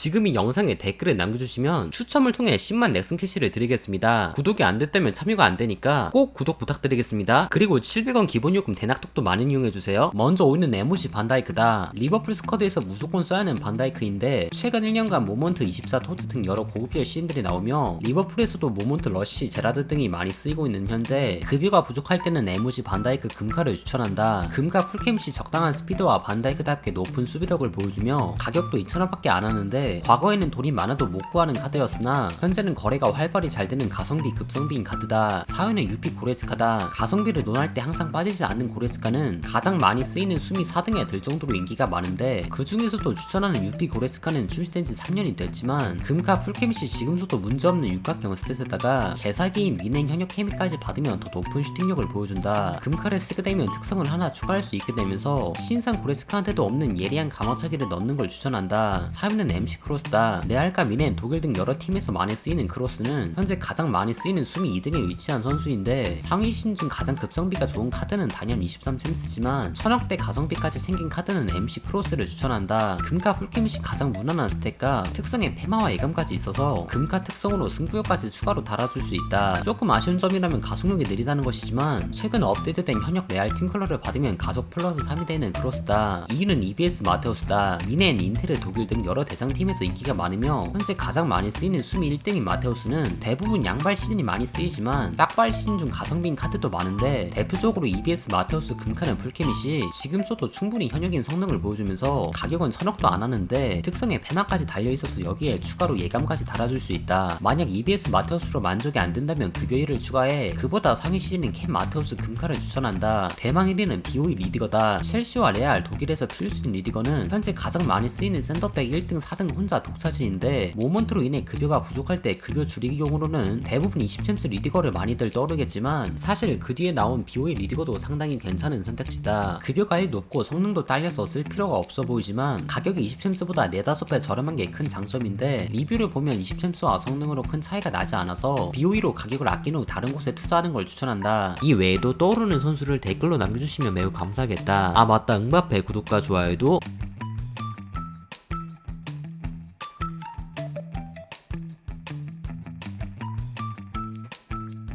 지금 이 영상에 댓글을 남겨주시면 추첨을 통해 10만 넥슨 캐시를 드리겠습니다. 구독이 안 됐다면 참여가 안 되니까 꼭 구독 부탁드리겠습니다. 그리고 700원 기본 요금 대낙독도 많이 이용해주세요. 먼저 오이는 에모시 반다이크다. 리버풀 스쿼드에서 무조건 써야 하는 반다이크인데 최근 1년간 모먼트 24 토트 등 여러 고급별 시인들이 나오며 리버풀에서도 모먼트 러쉬, 제라드 등이 많이 쓰이고 있는 현재 급여가 부족할 때는 에모지 반다이크 금카를 추천한다. 금카 풀캠 시 적당한 스피드와 반다이크답게 높은 수비력을 보여주며 가격도 2,000원밖에 안 하는데 과거에는 돈이 많아도 못 구하는 카드였으나 현재는 거래가 활발히 잘 되는 가성비 급성비인 카드다. 사회는 유피 고레스카다. 가성비를 논할 때 항상 빠지지 않는 고레스카는 가장 많이 쓰이는 수미 4등에 들 정도로 인기가 많은데 그 중에서도 추천하는 유피 고레스카는 출시된 지 3년이 됐지만 금카 풀캠 시 지금서도 문제없는 육각형 스탯에다가 개사기인 민행 현역 케미까지 받으면 더 높은 슈팅력을 보여준다. 금카를 쓰게 되면 특성을 하나 추가할 수 있게 되면서 신상 고레스카한테도 없는 예리한 감어차기를 넣는 걸 추천한다. 3위는 MC 크로스다. 레알과 미넨, 독일 등 여러 팀에서 많이 쓰이는 크로스는 현재 가장 많이 쓰이는 수미 2등에 위치한 선수인데 상위 신중 가장 급성비가 좋은 카드는 단연 23 챔스지만 천억대 가성비까지 생긴 카드는 MC 크로스를 추천한다. 금카 풀캠이 가장 무난한 스탯과 특성의 페마와 예감까지 있어서 금카 특성으로 승부욕까지 추가로 달아줄 수 있다. 조금 아쉬운 점이라면 가속력이 느리다는 것이지만 최근 업데이트된 현역 레알 팀 컬러를 받으면 가속 플러스 3이 되는 크로스다. 2위는 EBS 마테우스다. 미넨, 인텔, 독일 등 여러 대장팀 에서 인기가 많으며 현재 가장 많이 쓰이는 수미 1등인 마테우스는 대부분 양발 시즌이 많이 쓰이지만 짝발 시즌 중 가성비인 카드도 많은데 대표적으로 EBS 마테우스 금카는 풀케밋이 지금 써도 충분히 현역인 성능을 보여주면서 가격은 천억도 안 하는데 특성에 페마까지 달려있어서 여기에 추가로 예감까지 달아줄 수 있다. 만약 EBS 마테우스로 만족이 안 된다면 급여 1을 추가해 그보다 상위 시즌인 캠 마테우스 금카를 추천한다. 대망 1위는 BOE 리디거다. 첼시와 레알, 독일에서 필수인 리디거는 현재 가장 많이 쓰이는 샌더백 1등, 4등 혼자 독차지인데 모먼트로 인해 급여가 부족할 때 급여 줄이기 용으로는 대부분 20챔스 리디거를 많이들 떠오르겠지만 사실 그 뒤에 나온 BOE 리디거도 상당히 괜찮은 선택지다. 급여가 1 높고 성능도 딸려서 쓸 필요가 없어 보이지만 가격이 20챔스보다 4, 5배 저렴한 게 큰 장점인데 리뷰를 보면 20챔스와 성능으로 큰 차이가 나지 않아서 BOE로 가격을 아낀 후 다른 곳에 투자하는 걸 추천한다. 이 외에도 떠오르는 선수를 댓글로 남겨주시면 매우 감사하겠다. 아 맞다 응바페 구독과 좋아요도